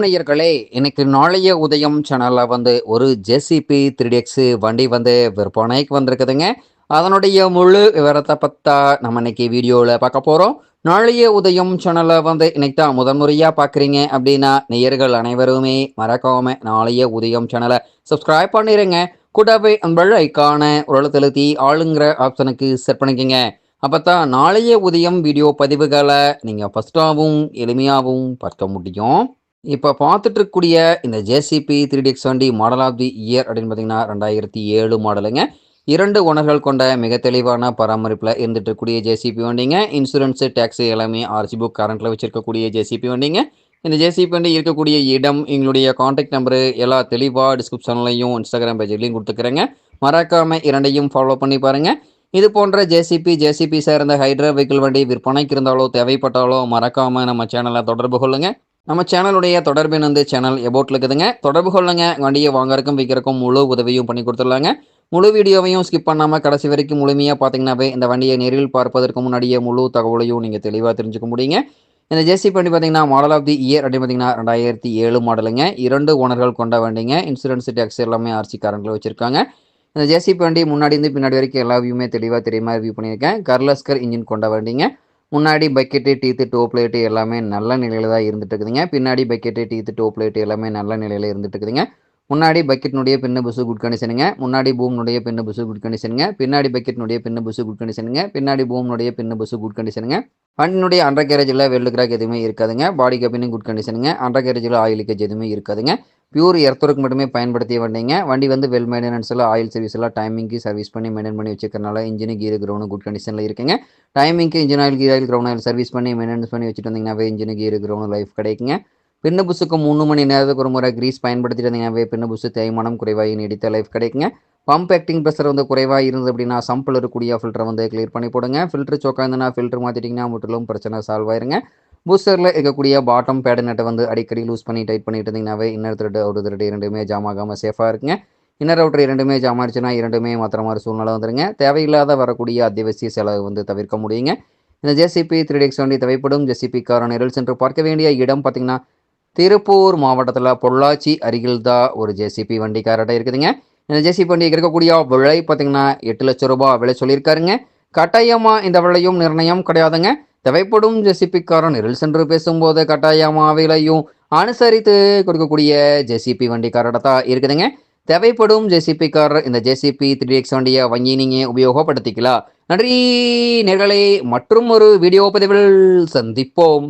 நேயர்களே இன்னைக்கு நாளைய உதயம் சேனல்ல வந்து ஒரு ஜேசிபி த்ரீ எக்ஸ் வண்டி வந்து விற்பனைக்கு வந்திருக்குதுங்க. அதனுடைய முழு விவரத்தை பத்தா நம்ம இன்னைக்கு வீடியோவில் பார்க்க போகிறோம் நாளைய உதயம் சேனலை வந்து இன்னைக்கு தான் முதன்முறையாக பார்க்குறீங்க அப்படின்னா நேயர்கள் அனைவருமே மறக்காம நாளைய உதயம் சேனலை சப்ஸ்கிரைப் பண்ணிடுங்க கூடவே அந்த ஐக்கான உரல் செலுத்தி ஆளுங்கிற ஆப்ஷனுக்கு செட் பண்ணிக்கோங்க. அப்போ தான் நாளைய உதயம் வீடியோ பதிவுகளை நீங்கள் ஃபஸ்ட்டாகவும் எளிமையாகவும் பார்க்க முடியும். இப்போ பார்த்துட்டு இருக்கக்கூடிய இந்த ஜேசிபி த்ரீ டிஎக்ஸ் வண்டி மாடல் ஆஃப் தி இயர் அப்படின்னு பார்த்தீங்கன்னா ரெண்டாயிரத்தி ஏழு மாடலுங்க. இரண்டு உணர்கள் கொண்ட மிக தெளிவான பராமரிப்பில் இருந்துட்டு இருக்கக்கூடிய ஜேசிபி வண்டிங்க. இன்சூரன்ஸு டேக்ஸு எல்லாமே ஆர்சி புக் கரண்ட்டில் வச்சுருக்கக்கூடிய ஜேசிபி வண்டிங்க. இந்த ஜேசிபி வண்டி இருக்கக்கூடிய இடம் எங்களுடைய காண்டாக்ட் நம்பரு எல்லா தெளிவாக டிஸ்கிரிப்ஷன்லையும் இன்ஸ்டாகிராம் பேஜ்லையும் கொடுத்துக்கிறேங்க. மறக்காமல் இரண்டையும் ஃபாலோ பண்ணி பாருங்கள் இது போன்ற ஜேசிபி ஜேசிபி சேர்ந்த ஹைட்ரா வெஹிக்கிள் வண்டி விற்பனைக்கு இருந்தாலோ தேவைப்பட்டாலோ மறக்காமல் நம்ம சேனலை தொடர்பு கொள்ளுங்கள் நம்ம சேனலுடைய தொடர்பின் வந்து சேனல் எபோட்டில் இருக்குதுங்க. தொடர்பு கொள்ளுங்க. வண்டியை வாங்கறக்கும் விற்கிறக்கும் முழு உதவியும் பண்ணி கொடுத்துடலாங்க. முழு வீடியோவையும் ஸ்கிப் பண்ணாமல் கடைசி வரைக்கும் முழுமையாக பார்த்தீங்கன்னாவே இந்த வண்டியை நேரில் பார்ப்பதற்கு முன்னாடியே முழு தகவலையும் நீங்கள் தெளிவாக தெரிஞ்சுக்க முடியுங்க. இந்த ஜேசி வண்டி பார்த்தீங்கன்னா மாடல் ஆஃப் தி இயர் அப்படின்னு பார்த்தீங்கன்னா ரெண்டாயிரத்தி ஏழு மாடலுங்க இரண்டு ஓனர்கள் கொண்ட வண்டிங்க. இன்சூரன்ஸ் டேக்ஸ் எல்லாமே ஆர்சி காரங்களில் வச்சுருக்காங்க. இந்த ஜேசி வண்டி முன்னாடி இருந்து பின்னாடி வரைக்கும் எல்லா வியூமே தெளிவாக தெரியுமா? ரிவ்யூ பண்ணியிருக்கேன். கர்லஸ்கர் இன்ஜின் கொண்ட வண்டிங்க. முன்னாடி பக்கெட்டு டீத்து டோ பிளேட்டு எல்லாமே நல்ல நிலையில் தான் இருந்துட்டு இருக்குதுங்க. பின்னாடி பக்கெட்டு டீத்து டோ பிளேட்டு எல்லாமே நல்ல நிலையில் இருந்துட்டு இருக்குதுங்க. முன்னாடி பக்கெட்னுடைய பின்னு புசு குட் கண்டிஷனுங்க முன்னாடி பூம்னுடைய பின்ன புசு குட் கண்டிஷனுங்க பின்னாடி பக்கெட்னுடைய பின்ன புசு குட் கண்டிஷனுங்க பின்னாடி பூம்னுடைய பின்ன புசு குட் கண்டிஷனுங்க வண்டினுடைய அண்டர் கேரேஜில் வெள்ளு கிராக் எதுவுமே இருக்காதுங்க. பாடி கப்பினும் குட் கண்டிஷனுங்க அண்டர் கேரேஜில் ஆயில் லீக்கேஜ் எதுவுமே இருக்காதுங்க. பியூர் எர்த்தருக்கு மட்டுமே பயன்படுத்திய வண்டிங்க வண்டி வந்து வெல் மெயின்டெனன்ஸில் ஆயில் சர்வீஸ் எல்லாம் டைமிங்க்கு சர்வீஸ் பண்ணி மெயின்டைன் பண்ணி வச்சுக்கிறனால இன்ஜினு கீர் கிரௌண்ட் குட் கண்டிஷனில் இருக்குங்க. டைமிங்க்கு engine oil gear oil crown oil service பண்ணி மெயின்டெனன்ஸ் பண்ணி வச்சுட்டு வந்தீங்கன்னாவே இன்ஜினு கீர் கிரௌண்ட் லைஃப் கிடைக்குங்க. பின்ன புஸுக்கு மூணு மணி நேரத்துக்கு ஒரு முறை கிரீஸ் பயன்படுத்திட்டு இருந்தீங்கன்னாவே பின்ன புஸு தேய்மானம் குறைவாக நீடித்த லைஃப் கிடைக்குங்க. பம்ப் ஆக்டிங் ப்ரெஷர் வந்து குறைவாக இருந்தது அப்படின்னா சம்பில் இருக்கக்கூடிய ஃபில்டரை வந்து கிளியர் பண்ணி போடுங்க. ஃபில்டர் சோக்காக இருந்ததுன்னா ஃபில்டர் மாற்றிட்டிங்கன்னா முற்றிலும் பிரச்சனை சால்வ் ஆயிருங்க. பூஸ்டரில் இருக்கக்கூடிய பாட்டம் பேட் நெட்டை வந்து அடிக்கடி லூஸ் பண்ணி டைட் பண்ணிட்டு இருந்தீங்கன்னாவே இன்னர் த்ரெட் அவுட் த்ரெட் இரண்டுமே ஜாம் ஆகாமல் சேஃபாக இருக்குங்க. இன்னர் அவுட்ரு இரண்டுமே ஜாம் ஆயிடுச்சுன்னா இரண்டுமே மாத்திர மாதிரி சூழ்நிலை வந்துருங்க. தேவையில்லாத வரக்கூடிய அத்தியாவசிய செலவு வந்து தவிர்க்க முடியுங்க. இந்த ஜேசிபி த்ரீ டெக்ஸ் வண்டி தேவைப்படும். ஜேசிபி கார நிரல் சென்று பார்க்க வேண்டிய இடம் பார்த்தீங்கன்னா திருப்பூர் மாவட்டத்தில் பொள்ளாச்சி அருகில் தான் ஒரு ஜேசிபி வண்டி காரட்டை இருக்குதுங்க. இந்த ஜேசிபி வண்டி இருக்கக்கூடிய விலை பார்த்தீங்கன்னா எட்டு லட்சம் ரூபாய் விலை சொல்லியிருக்காருங்க. கட்டாயமாக இந்த விலையும் நிர்ணயம் கிடையாதுங்க. தேவைப்படும் ஜெசிபிக்காரன் நிரல் சென்று பேசும்போது கட்டாயமாவிலையும் அனுசரித்து கொடுக்கக்கூடிய ஜெசிபி வண்டிக்காரோட தான் இருக்குதுங்க. தேவைப்படும் ஜேசிபி இந்த ஜேசிபி த்ரீ எக்ஸ் வண்டியை வாங்கி நீங்கள் உபயோகப்படுத்திக்கலாம். நன்றி நேர்களை மற்றும் ஒரு வீடியோ பதிவில் சந்திப்போம்.